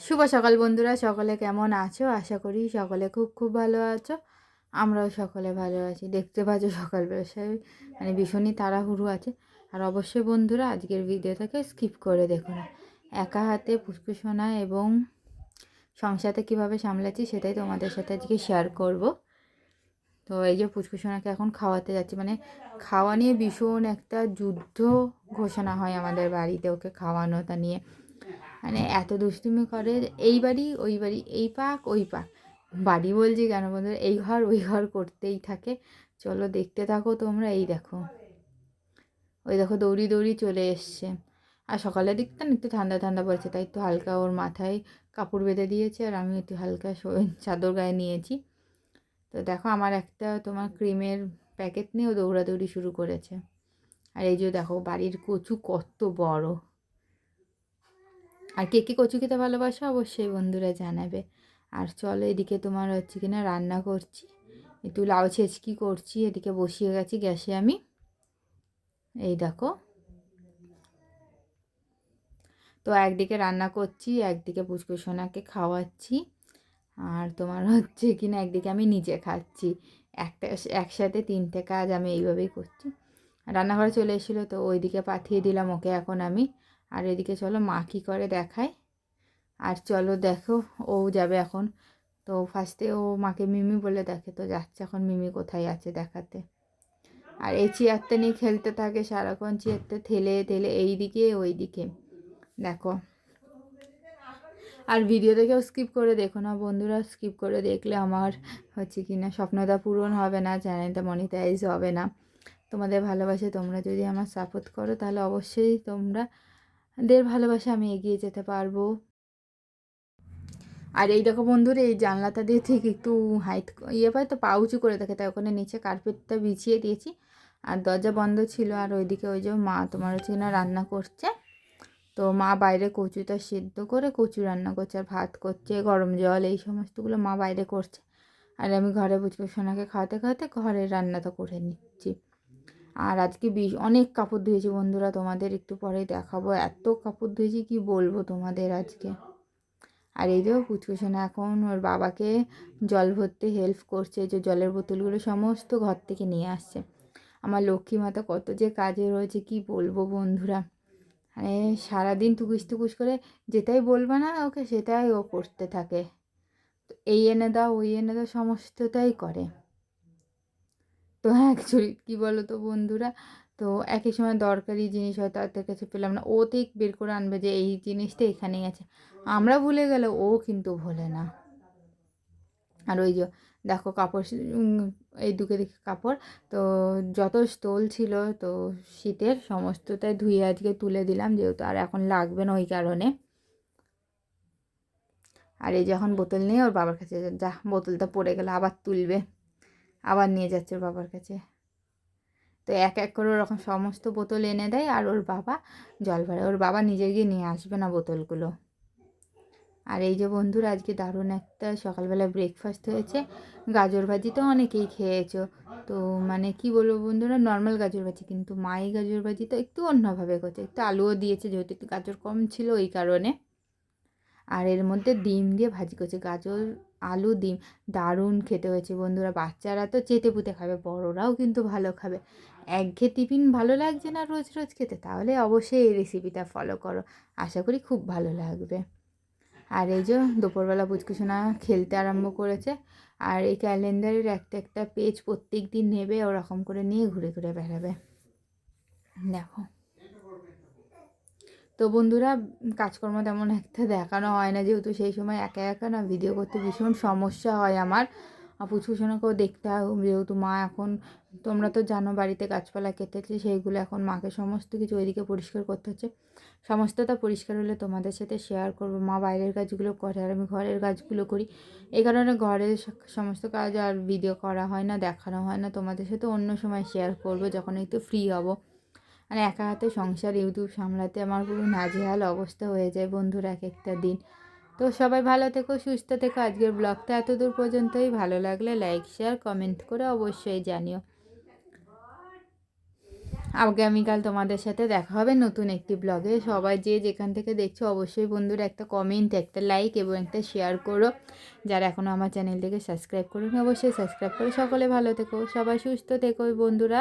শুভ সকাল বন্ধুরা, সকলে কেমন আছো? আশা করি সকলে খুব খুব ভালো আছো। আমরাও সকলে ভালো আছি। দেখতে পাচ্ছ সকাল বেলায় মানে ভীষণই তাড়াহুড়ো আছে। আর অবশ্যই বন্ধুরা, আজকের ভিডিওটাকে স্কিপ করে দেখো না। একা হাতে ফুসকুসোনা এবং সংসারতে কীভাবে সামলাচ্ছি সেটাই তোমাদের সাথে আজকে শেয়ার করব। তো এই যে ফুচকুসোনাকে এখন খাওয়াতে যাচ্ছি মানে খাওয়া নিয়ে ভীষণ একটা যুদ্ধ ঘোষণা হয় আমাদের বাড়িতে ওকে খাওয়ানোটা নিয়ে। মানে এত দুষ্টুমি করে এই বাড়ি, ওই বাড়ি, এই পাক ওই পাক বাড়ি বলছি কেন বন্ধু এই ঘর, ওই ঘর করতেই থাকে। চলো দেখতে থাকো তোমরা, এই দেখো। ওই দেখো দৌড়ি দৌড়ি চলে এসছে। আর সকালের দিকটা একটু ঠান্ডা ঠান্ডা পড়েছে, তাই একটু হালকা ওর মাথায় কাপড় বেঁধে দিয়েছে আর আমি একটু হালকা চাদর গায়ে নিয়েছি। তো দেখো আমার একটা তোমার ক্রিমের প্যাকেট নিয়েও দৌড়াদৌড়ি শুরু করেছে। আর এই যে দেখো বাড়ির কচু কত বড়। আর কে কে কচু খেতে ভালোবাসো অবশ্যই বন্ধুরা জানাবে। আর চলো এদিকে তোমার হচ্ছে কিনা রান্না করছি। একটু লাউ ছেচকি করছি, এদিকে বসিয়ে গেছি গ্যাসে আমি। এই দেখো। তো একদিকে রান্না করছি, একদিকে পুচকু সোনাকে খাওয়াচ্ছি। আর তোমার হচ্ছে কিনা একদিকে আমি নিজে খাচ্ছি। একটা একসাথে তিনটে কাজ আমি এইভাবেই করছি। রান্নাঘরে চলে এসেছিল তো ওইদিকে পাঠিয়ে দিলাম, ওকে এখন আমি আর এদিকে চলো মা কী করে দেখায়। আর চলো দেখো, ও যাবে এখন। তো ফার্স্টে ও মাকে মিমি বলে দেখে, তো যাচ্ছে এখন মিমি কোথায় আছে দেখাতে। আর এই চেয়ারটা নিয়ে খেলতে থাকে সারাক্ষণ চেয়ারটা ঠেলে ঠেলে এই দিকে ওই দিকে দেখো। আর ভিডিও দেখেও স্কিপ করে দেখো না বন্ধুরা স্কিপ করে দেখলে আমার হচ্ছে কি না স্বপ্নটা পূরণ হবে না চ্যানেলটা মনিটাইজ হবে না। তোমাদের ভালোবাসে তোমরা যদি আমার সাপোর্ট করো, তাহলে অবশ্যই তোমরা দের ভালোবাসা আমি এগিয়ে যেতে পারব। আর এই দেখো বন্ধুরা, এই জানলাটা দিয়ে ঠিক একটু হাইট ইয়ে পায় তো, পা উঁচু করে দেখে, তাই ওখানে নিচে কার্পেটটা বিছিয়ে দিয়েছি। আর দরজা বন্ধ ছিল, আর ওইদিকে ওই যে মা তোমার হচ্ছে না রান্না করছে। তো মা বাইরে কচুটা সেদ্ধ করে, কচু রান্না করছে, আর ভাত করছে, গরম জল, এই সমস্তগুলো মা বাইরে করছে। আর আমি ঘরে বুঝব সোনাকে খাওয়াতে খাওয়াতে ঘরের রান্নাটা করে নিচ্ছি। আর আজকে বিষ অনেক কাপড় ধুয়েছি বন্ধুরা, তোমাদের একটু পরে দেখাবো। এত কাপড় ধুয়েছি, কি বলব তোমাদের আজকে? আর এই যে পুচকুসোনা এখন ওর বাবাকে জল ভরতে হেল্প করছে, যে জলের বোতলগুলো সমস্ত ঘর থেকে নিয়ে আসছে। আমার লক্ষ্মী মাতা কত যে কাজে রয়েছে, কি বলব বন্ধুরা? মানে সারাদিন টুকুস টুকুস করে যেটাই বলবে না ওকে, সেটাই ও করতে থাকে। এই এনে দাও, ওই এনে দাও, সমস্তটাই করে। তো অ্যাকচুয়ালি কী বলো তো বন্ধুরা? তো একই সময় দরকারি জিনিস হয়তো তাদের কাছে পেলাম না। ও ঠিক বের করে আনবে যে এই জিনিসটা এখানেই আছে। আমরা ভুলে গেলে ও কিন্তু ভোলে না। আর ওই যে দেখো কাপড় এই দুকে দিকে কাপড়। তো যত স্টোল ছিল, তো শীতের সমস্তটাই ধুয়ে আজকে তুলে দিলাম যেহেতু আর এখন লাগবে না ওই কারণে। আর এই যখন বোতল নিয়ে ওর বাবার কাছে যা বোতলটা পড়ে গেলে, আবার তুলবে। আবার নিয়ে যাচ্ছে ওর বাবার কাছে। তো এক এক করে ওরকম সমস্ত বোতল এনে দেয় আর ওর বাবা জল ভরে, ওর বাবা নিজে গিয়ে নিয়ে আসবে না বোতলগুলো। আর এই যে বন্ধুরা, আজকে দারুণ একটা সকালবেলা ব্রেকফাস্ট হয়েছে। গাজর ভাজি তো অনেকেই খেয়েছো। তো মানে কি বলব বন্ধুরা নর্মাল গাজর ভাজি, কিন্তু মাই গাজর ভাজি তো একটু অন্যভাবে করছে। একটু আলুও দিয়েছে, যেহেতু একটু গাজর কম ছিল ওই কারণে। আর এর মধ্যে ডিম দিয়ে ভাজি করছে। গাজর আলু, ডিম। দারুণ খেতে হয়েছে বন্ধুরা। বাচ্চারা তো চেটে পুঁতে খাবে, বড়রাও কিন্তু ভালো খাবে। একঘে টিফিন ভালো লাগছে না রোজ রোজ খেতে? তাহলে অবশ্যই এই রেসিপিটা ফলো করো। আশা করি খুব ভালো লাগবে। আর এই যে দুপুরবেলা পুচকুসোনা খেলতে আরম্ভ করেছে, আর এই ক্যালেন্ডারের একটা একটা পেজ প্রত্যেক দিন নেবে, ওরকম করে নিয়ে ঘুরে ঘুরে বেড়াবে। দেখো। তো বন্ধুরা কাজকর্ম তেমন একটা দেখানো হয় না যেহেতু সেই সময় একা একা না ভিডিও করতে ভীষণ সমস্যা হয় আমার। পুচকুসোনাকেও দেখতে হয়, যেহেতু মা এখন, তোমরা তো জানো বাড়িতে গাছপালা কেটেছে, সেইগুলো এখন মাকে সমস্ত কিছু ওইদিকে পরিষ্কার করতে হচ্ছে। সমস্তটা পরিষ্কার হলে তোমাদের সাথে শেয়ার করব। মা বাইরের কাজগুলো করে আর আমি ঘরের কাজগুলো করি। এই কারণে ঘরের সমস্ত কাজ আর ভিডিও করা হয় না, দেখানো হয় না, তোমাদের সাথে অন্য সময় শেয়ার করব যখন একটু ফ্রি হব। মানে একা হাতে সংসার ইউটিউব সামলাতে আমার পুরো নাজেহাল অবস্থা হয়ে যায় বন্ধুর এক একটা দিন। তো সবাই ভালো থেকো, সুস্থ থেকো। আজকের ব্লগটা এত দূর পর্যন্তই। ভালো লাগলে লাইক, শেয়ার, কমেন্ট করে অবশ্যই জানিও। আগামীকাল তোমাদের সাথে দেখা হবে নতুন একটি ব্লগে। সবাই যে যেখান থেকে দেখছ অবশ্যই বন্ধুরা একটা কমেন্ট, একটা লাইক এবং একটা শেয়ার করো। যারা এখনও আমার চ্যানেলটিকে সাবস্ক্রাইব করুন, অবশ্যই সাবস্ক্রাইব করো সকলে ভালো থেকো। সবাই সুস্থ থেকো বন্ধুরা।